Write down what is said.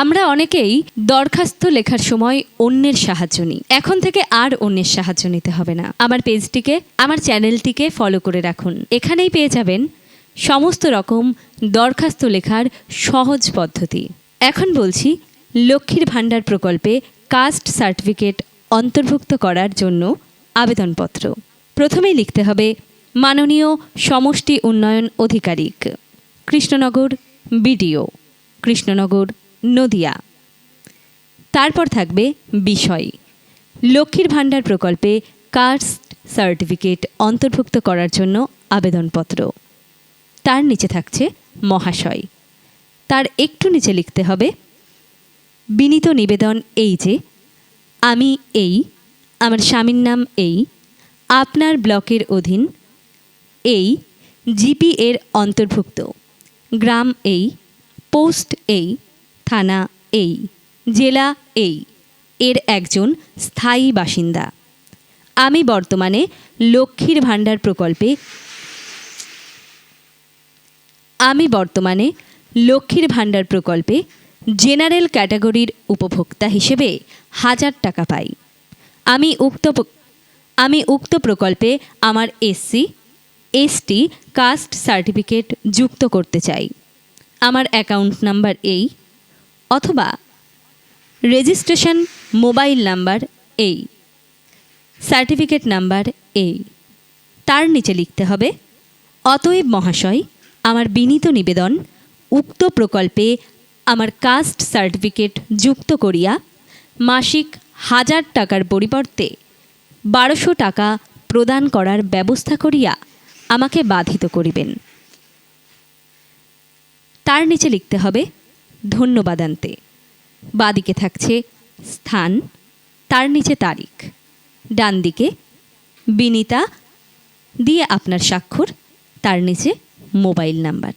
আমরা অনেকেই দরখাস্ত লেখার সময় অন্যের সাহায্য নিই। এখন থেকে আর অন্যের সাহায্য নিতে হবে না। আমার পেজটিকে, আমার চ্যানেলটিকে ফলো করে রাখুন। এখানেই পেয়ে যাবেন সমস্ত রকম দরখাস্ত লেখার সহজ পদ্ধতি। এখন বলছি, লক্ষ্মীর ভাণ্ডার প্রকল্পে কাস্ট সার্টিফিকেট অন্তর্ভুক্ত করার জন্য আবেদনপত্র। প্রথমেই লিখতে হবে, মাননীয় সমষ্টি উন্নয়ন আধিকারিক কৃষ্ণনগর, বিডিও। কৃষ্ণনগর নদিয়া। তারপর থাকবে বিষয়। লক্ষ্মীর ভাণ্ডার প্রকল্পে কাস্ট সার্টিফিকেট অন্তর্ভুক্ত করার জন্য আবেদনপত্র। তার নিচে থাকছে মহাশয়। তার একটু নিচে লিখতে হবে, বিনীত নিবেদন এই যে, আমি এই, আমার স্বামীর নাম এই, আপনার ব্লকের অধীন এই, জিপি এর অন্তর্ভুক্ত, গ্রাম এই, পোস্ট এই থানা এই, জেলা এই। এর একজন স্থায়ী বাসিন্দা। আমি বর্তমানে লক্ষ্মীর ভাণ্ডার প্রকল্পে আমি বর্তমানে লক্ষ্মীর ভাণ্ডার প্রকল্পে জেনারেল ক্যাটাগরির উপভোক্তা হিসেবে হাজার টাকা পাই। আমি উক্ত আমি উক্ত প্রকল্পে আমার এসসি এসটি কাস্ট সার্টিফিকেট যুক্ত করতে চাই। আমার অ্যাকাউন্ট নাম্বার এই অথবা রেজিস্ট্রেশন মোবাইল নাম্বার এই সার্টিফিকেট নাম্বার এই তার নিচে লিখতে হবে, অতএব মহাশয়, আমার বিনীত নিবেদন উক্ত প্রকল্পে আমার কাস্ট সার্টিফিকেট যুক্ত করিয়া মাসিক হাজার টাকার পরিবর্তে বারোশো টাকা প্রদান করার ব্যবস্থা করিয়া আমাকে বাধিত করিবেন। তার নিচে লিখতে হবে ধন্যবাদান্তে বাদিকে থাকছে স্থান, তার নিচে তারিখ। ডান দিকে বিনিতা, দিয়ে আপনার স্বাক্ষর, তার নিচে মোবাইল নাম্বার।